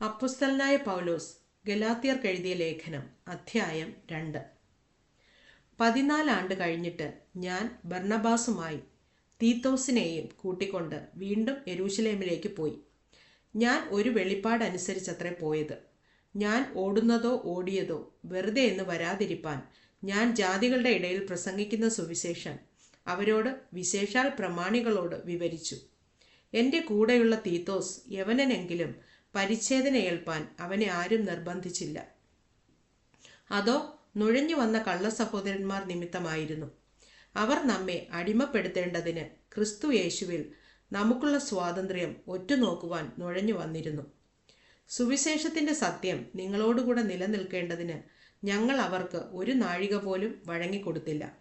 അപ്പുസ്തലനായ പൗലോസ് ഗലാത്തിയർക്ക് എഴുതിയ ലേഖനം അധ്യായം രണ്ട്. പതിനാലാണ്ട് കഴിഞ്ഞിട്ട് ഞാൻ ബർണബാസുമായി തീത്തോസിനെയും കൂട്ടിക്കൊണ്ട് വീണ്ടും എരൂശലേമിലേക്ക് പോയി. ഞാൻ ഒരു വെളിപ്പാടനുസരിച്ചത്രേ പോയത്. ഞാൻ ഓടുന്നതോ ഓടിയതോ വെറുതെ എന്ന് വരാതിരിപ്പാൻ ഞാൻ ജാതികളുടെ ഇടയിൽ പ്രസംഗിക്കുന്ന സുവിശേഷം അവരോട് വിശേഷാൽ പ്രമാണികളോട് വിവരിച്ചു. എന്റെ കൂടെയുള്ള തീത്തോസ് യവനനെങ്കിലും പരിച്ഛേദന ഏൽപ്പാൻ അവനെ ആരും നിർബന്ധിച്ചില്ല. അതോ നുഴഞ്ഞു വന്ന കള്ള സഹോദരന്മാർ നിമിത്തമായിരുന്നു. അവർ നമ്മെ അടിമപ്പെടുത്തേണ്ടതിന് ക്രിസ്തു യേശുവിൽ നമുക്കുള്ള സ്വാതന്ത്ര്യം ഒറ്റുനോക്കുവാൻ നുഴഞ്ഞു വന്നിരുന്നു. സുവിശേഷത്തിന്റെ സത്യം നിങ്ങളോടുകൂടെ നിലനിൽക്കേണ്ടതിന് ഞങ്ങൾ അവർക്ക് ഒരു നാഴിക പോലും വഴങ്ങിക്കൊടുത്തില്ല.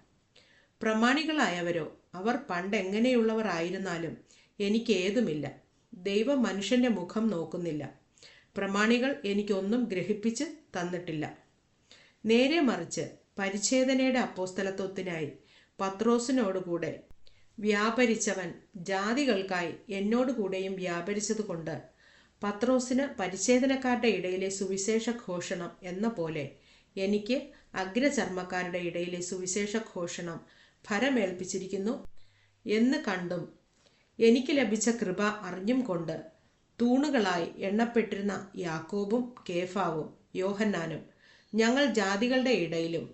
പ്രമാണികളായവരോ അവർ പണ്ട് എങ്ങനെയുള്ളവർ ആയിരുന്നാലും എനിക്ക് ഏതുമില്ല. ദൈവം മനുഷ്യന്റെ മുഖം നോക്കുന്നില്ല. പ്രമാണികൾ എനിക്കൊന്നും ഗ്രഹിപ്പിച്ച് തന്നിട്ടില്ല. നേരെ മറിച്ച് പരിച്ഛേദനയുടെ അപ്പോസ്തലത്വത്തിനായി പത്രോസിനോടുകൂടെ വ്യാപരിച്ചവൻ ജാതികൾക്കായി എന്നോടുകൂടെയും വ്യാപരിച്ചതുകൊണ്ട് പത്രോസിന് പരിച്ഛേദനക്കാരുടെ ഇടയിലെ സുവിശേഷ ഘോഷണം എന്ന പോലെ എനിക്ക് അഗ്രചർമ്മക്കാരുടെ ഇടയിലെ സുവിശേഷ ഘോഷണം ഫലമേൽപ്പിച്ചിരിക്കുന്നു എന്ന് കണ്ടും എനിക്ക് ലഭിച്ച കൃപ അറിഞ്ഞും കൊണ്ട് തൂണുകളായി എണ്ണപ്പെട്ടിരുന്ന യാക്കോബും കേഫാവും യോഹന്നാനും ഞങ്ങൾ ജാതികളുടെ ഇടയിലും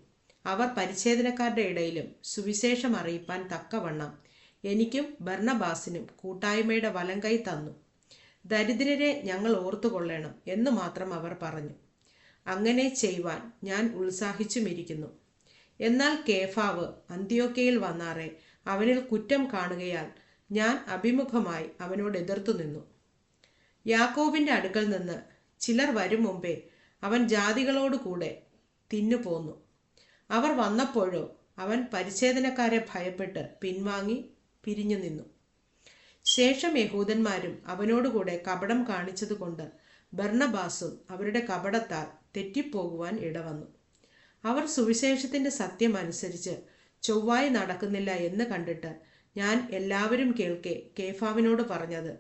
അവർ പരിച്ഛേദനക്കാരുടെ ഇടയിലും സുവിശേഷം അറിയിപ്പാൻ തക്കവണ്ണം എനിക്കും ഭർണബാസിനും കൂട്ടായ്മയുടെ വലം കൈ തന്നു. ദരിദ്രരെ ഞങ്ങൾ ഓർത്തുകൊള്ളണം എന്ന് മാത്രം അവർ പറഞ്ഞു. അങ്ങനെ ചെയ്യുവാൻ ഞാൻ ഉത്സാഹിച്ചുമിരിക്കുന്നു. എന്നാൽ കേഫാവ് അന്ത്യോക്കയിൽ വന്നാറെ അവനിൽ കുറ്റം കാണുകയാൽ ഞാൻ അഭിമുഖമായി അവനോട് എതിർത്തു നിന്നു. യാക്കോബിന്റെ അടുക്കൽ നിന്ന് ചിലർ വരും മുമ്പേ അവൻ ജാതികളോടുകൂടെ തിന്നുപോന്നു അവർ വന്നപ്പോഴോ അവൻ പരിച്ഛേദനക്കാരെ ഭയപ്പെട്ട് പിൻവാങ്ങി പിരിഞ്ഞു നിന്നു. ശേഷം യഹൂദന്മാരും അവനോടുകൂടെ കപടം കാണിച്ചതുകൊണ്ട് ബർണബാസും അവരുടെ കപടത്താൽ തെറ്റിപ്പോകുവാൻ ഇടവന്നു. അവർ സുവിശേഷത്തിന്റെ സത്യം അനുസരിച്ച് ചൊവ്വായി നടക്കുന്നില്ല എന്ന് കണ്ടിട്ട് ഞാൻ എല്ലാവരും കേൾക്കെ കേഫാവിനോട് പറഞ്ഞത്.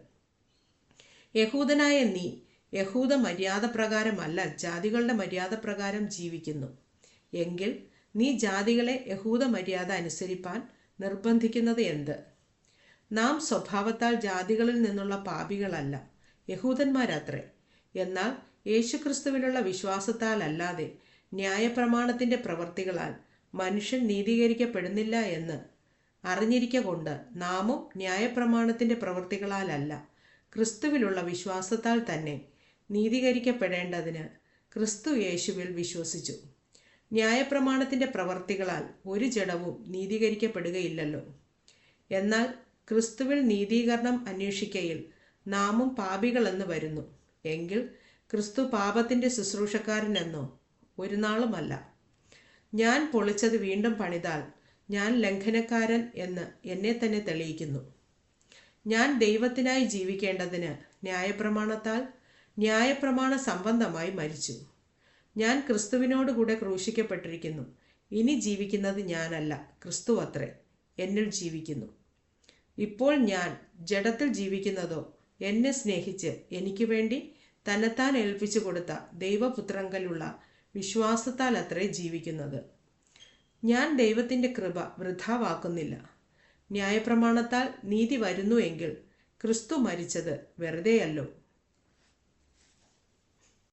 യഹൂദനായ നീ യഹൂദ മര്യാദ പ്രകാരമല്ല ജാതികളുടെ മര്യാദ പ്രകാരം ജീവിക്കുന്നു. എങ്കിൽ നീ ജാതികളെ യഹൂദ മര്യാദ അനുസരിപ്പാൻ നിർബന്ധിക്കുന്നത് എന്ത്? നാം സ്വഭാവത്താൽ ജാതികളിൽ നിന്നുള്ള പാപികളല്ല യഹൂദന്മാരത്രേ. എന്നാൽ യേശുക്രിസ്തുവിലുള്ള വിശ്വാസത്താൽ അല്ലാതെ ന്യായപ്രമാണത്തിന്റെ പ്രവർത്തികളാൽ മനുഷ്യൻ നീതീകരിക്കപ്പെടുന്നില്ല എന്ന് അറിഞ്ഞിരിക്ക കൊണ്ട് നാമും ന്യായപ്രമാണത്തിന്റെ പ്രവൃത്തികളാലല്ല ക്രിസ്തുവിലുള്ള വിശ്വാസത്താൽ തന്നെ നീതീകരിക്കപ്പെടേണ്ടതിന് ക്രിസ്തു യേശുവിൽ വിശ്വസിച്ചു. ന്യായപ്രമാണത്തിന്റെ പ്രവർത്തികളാൽ ഒരു ജഡവും നീതീകരിക്കപ്പെടുകയില്ലല്ലോ. എന്നാൽ ക്രിസ്തുവിൽ നീതീകരണം അന്വേഷിക്കയിൽ നാമും പാപികളെന്ന് വരുന്നു. എങ്കിൽ ക്രിസ്തു പാപത്തിന്റെ ശുശ്രൂഷക്കാരനെന്നോ ഒരു നാളുമല്ല. ഞാൻ പൊളിച്ചത് വീണ്ടും പണിതാൽ ഞാൻ ലംഘനക്കാരൻ എന്ന് എന്നെ തന്നെ തെളിയിക്കുന്നു. ഞാൻ ദൈവത്തിനായി ജീവിക്കേണ്ടതിന് ന്യായപ്രമാണത്താൽ ന്യായപ്രമാണ സംബന്ധമായി മരിച്ചു. ഞാൻ ക്രിസ്തുവിനോടുകൂടെ ക്രൂശിക്കപ്പെട്ടിരിക്കുന്നു. ഇനി ജീവിക്കുന്നത് ഞാനല്ല ക്രിസ്തു അത്രേ എന്നിൽ ജീവിക്കുന്നു. ഇപ്പോൾ ഞാൻ ജഡത്തിൽ ജീവിക്കുന്നതോ എന്നെ സ്നേഹിച്ച് എനിക്ക് വേണ്ടി തന്നെത്താൻ ഏൽപ്പിച്ചു കൊടുത്ത ദൈവപുത്രങ്കലുള്ള വിശ്വാസത്താൽ അത്രേ ജീവിക്കുന്നത്. ഞാൻ ദൈവത്തിന്റെ കൃപ വൃഥാവാക്കുന്നില്ല. ന്യായപ്രമാണത്താൽ നീതി വരുന്നു എങ്കിൽ ക്രിസ്തു മരിച്ചത് വെറുതെയല്ലോ.